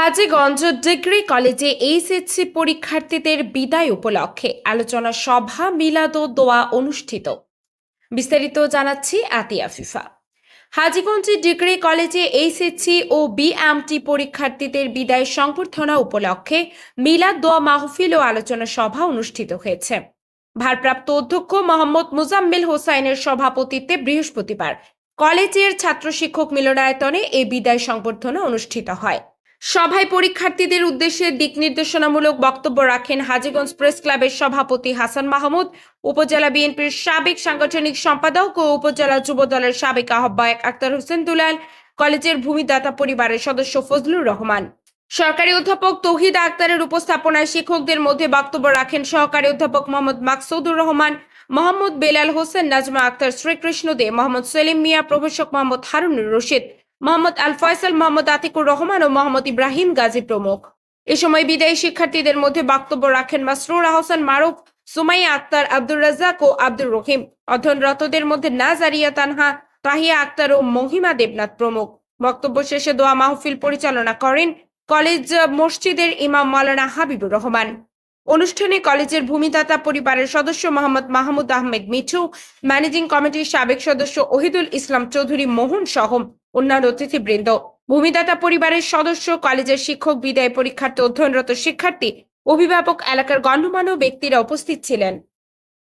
Hajiganj degree কলেজে HSC পরীক্ষার্থীদের বিদায় উপলক্ষে আলোচনা সভা মিলাদ ও দোয়া অনুষ্ঠিত। বিস্তারিত জানাচ্ছি আতিয়া ফিফা। হাজীগঞ্জে ডিগ্রি কলেজে এইচএসসি ও বিএমটি পরীক্ষার্থীদের বিদায় সংবর্ধনা উপলক্ষে মিলাদ দোয়া মাহফিল ও আলোচনা সভা অনুষ্ঠিত হয়েছে। ভারপ্রাপ্ত অধ্যক্ষ মোহাম্মদ মুজাম্মিল হোসাইনের সভাপতিত্বে বৃহস্পতিবার কলেজের ছাত্র শিক্ষক মিলনায়তনে এই বিদায় সংবর্ধনা অনুষ্ঠিত হয়। সভায় পরীক্ষার্থীদের উদ্দেশ্যে দিক নির্দেশনামূলক বক্তব্য রাখেন হাজীগঞ্জ প্রেস ক্লাবের সভাপতি হাসান মাহমুদ, উপজেলা বিএনপির সাবেক সাংগঠনিক সম্পাদক ও উপজেলা যুব দলের সাবেক আহ্বায়ক আক্তার হোসেন দুলাল, কলেজের ভূমিদাতা পরিবারের সদস্য ফজলুর রহমান। সরকারি অধ্যাপক তৌহিদ আক্তারের উপস্থাপনায় শিক্ষকদের মধ্যে বক্তব্য রাখেন সহকারী অধ্যাপক মোহাম্মদ মাকসুদুর রহমান, মোহাম্মদ বেলাল হোসেন, নাজমা আক্তার শ্রীকৃষ্ণ দে, মোহাম্মদ সেলিম মিয়া, প্রভাষক মোহাম্মদ হারুনুর রশিদ। মোহাম্মদ আল ফয়সাল মোহাম্মদ আতিকুর রহমান ও মোহাম্মদ ইব্রাহিম গাজী প্রমুখ। এ সময় বিদায়ী শিক্ষার্থীদের মধ্যে বক্তব্য রাখেন মাসরুর আহসান মারুফ, সুমাইয়া আক্তার, আব্দুর রাজ্জাক ও আব্দুর রহিম। অধ্যয়নরতদের মধ্যে নাজারিয়া তানহা, তাহিয়া আক্তার ও মহিমা দেবনাথ প্রমুখ। বক্তব্য শেষে দোয়া মাহফিল পরিচালনা করেন কলেজ মসজিদের ইমাম মালানা হাবিবুর রহমান। অনুষ্ঠানে কলেজের ভূমিদাতা পরিবারের সদস্য মোহাম্মদ মাহমুদ আহমেদ মিঠু, ম্যানেজিং কমিটির সাবেক সদস্য ওহিদুল ইসলাম চৌধুরী মোহন সহ অন্যান্য অতিথিবৃন্দ। ভূমিদাতা পরিবারের সদস্য, কলেজের শিক্ষক, বিদায় পরীক্ষার্থী, অধ্যয়নরত শিক্ষার্থী, অভিভাবক এলাকার গণ্যমান্য ব্যক্তিরা উপস্থিত ছিলেন।